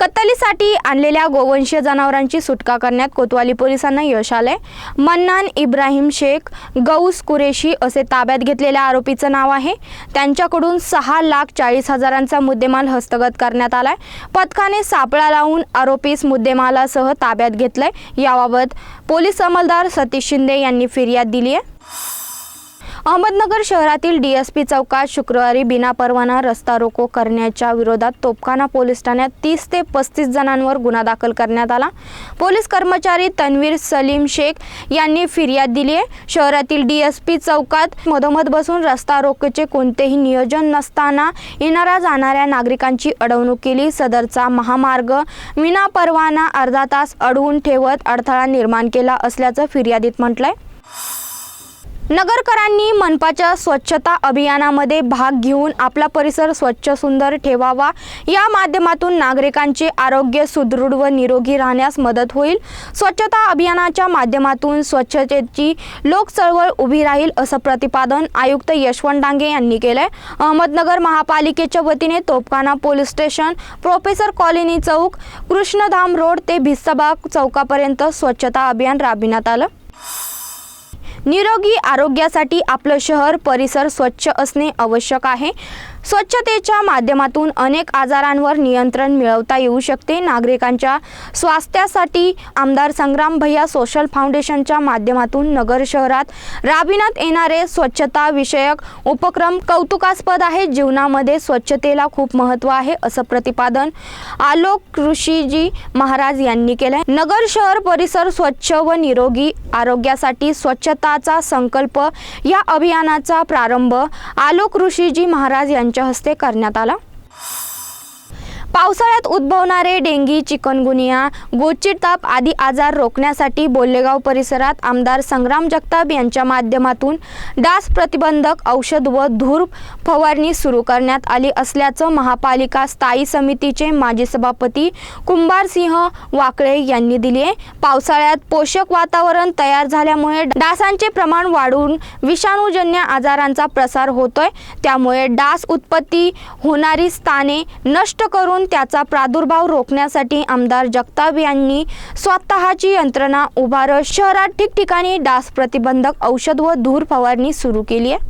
कत्तलीसाठी आणलेल्या गोवंशीय जनावरांची सुटका करण्यात कोतवाली पोलिसांना यश आलंय. मन्नान इब्राहिम शेख गौस कुरेशी असे ताब्यात घेतलेल्या आरोपीचं नाव आहे. त्यांच्याकडून सहा लाख चाळीस हजारांचा मुद्देमाल हस्तगत करण्यात आलाय. पथकाने सापळा लावून आरोपीस मुद्देमालासह ताब्यात घेतलंय. याबाबत पोलीस अंमलदार सतीश शिंदे यांनी फिर्याद दिली आहे अहमदनगर शहरातील डीएसपी चौकात शुक्रवारी बिनापरवाना रस्ता रोको करण्याच्या विरोधात तोपखाना पोलीस ठाण्यात तीस ते पस्तीस जणांवर गुन्हा दाखल करण्यात आला. पोलीस कर्मचारी तन्वीर सलीम शेख यांनी फिर्याद दिली आहे. शहरातील डीएसपी चौकात मधोमध बसून रस्ता रोकोचे कोणतेही नियोजन नसताना येणाऱ्या जाणाऱ्या नागरिकांची अडवणूक केली. सदरचा महामार्ग विना परवाना अर्धा तास अडवून ठेवत अडथळा निर्माण केला असल्याचं फिर्यादीत म्हटलंय. नगरकरांनी मनपाच्या स्वच्छता अभियानामध्ये भाग घेऊन आपला परिसर स्वच्छ सुंदर ठेवावा. या माध्यमातून नागरिकांचे आरोग्य सुदृढ व निरोगी राहण्यास मदत होईल. स्वच्छता अभियानाच्या माध्यमातून स्वच्छतेची लोकचळवळ उभी राहील असं प्रतिपादन आयुक्त यशवंत डांगे यांनी केलंय. अहमदनगर महापालिकेच्या वतीने Topkhana police station professor colony Chowk Krishnadham road ते भिस्तबाग चौकापर्यंत स्वच्छता अभियान राबविण्यात आलं. निरोगी आरोग्यासाठी आपलं शहर परिसर स्वच्छ असणे आवश्यक आहे. स्वच्छतेच्या माध्यमातून अनेक आजारांवर नियंत्रण मिळवता येऊ शकते. नागरिकांच्या स्वास्थ्यासाठी आमदार संग्राम भैया सोशल फाउंडेशनच्या माध्यमातून नगर शहरात राबविण्यात येणारे स्वच्छता विषयक उपक्रम कौतुकास्पद आहे. जीवनामध्ये स्वच्छतेला खूप महत्त्व आहे असं प्रतिपादन आलोक ऋषीजी महाराज यांनी केलं नगर शहर परिसर स्वच्छ व निरोगी आरोग्यासाठी स्वच्छताचा संकल्प या अभियानाचा प्रारंभ आलोक ऋषीजी महाराज यांच्या हस्ते करण्यात आला. पावसाळ्यात उद्भवणारे डेंगी चिकनगुनिया गोचिड ताप आदी आजार रोखण्यासाठी बोल्लेगाव परिसरात आमदार संग्राम जगताप यांच्या माध्यमातून डास प्रतिबंधक औषध व धूर फवारणी सुरू करण्यात आली असल्याचं महापालिका स्थायी समितीचे माजी सभापती कुंभारसिंह वाकळे यांनी दिले पावसाळ्यात पोषक वातावरण तयार झाल्यामुळे डासांचे प्रमाण वाढून विषाणूजन्य आजारांचा प्रसार होतोय. त्यामुळे डास उत्पत्ती होणारी स्थाने नष्ट करून त्याचा प्रादुर्भाव रोखण्यासाठी आमदार जगताप यांनी स्वतःची यंत्रणा उभारत शहरात ठिकठिकाणी डास प्रतिबंधक औषध व धूर फवारणी सुरू केली आहे.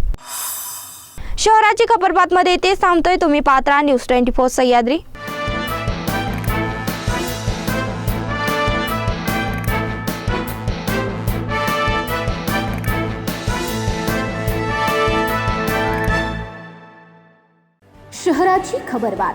शहराची खबरबातमध्ये ते सांगतोय तुम्ही पात्रा न्यूज ट्वेंटी फोर सह्याद्री. शहराची खबरबात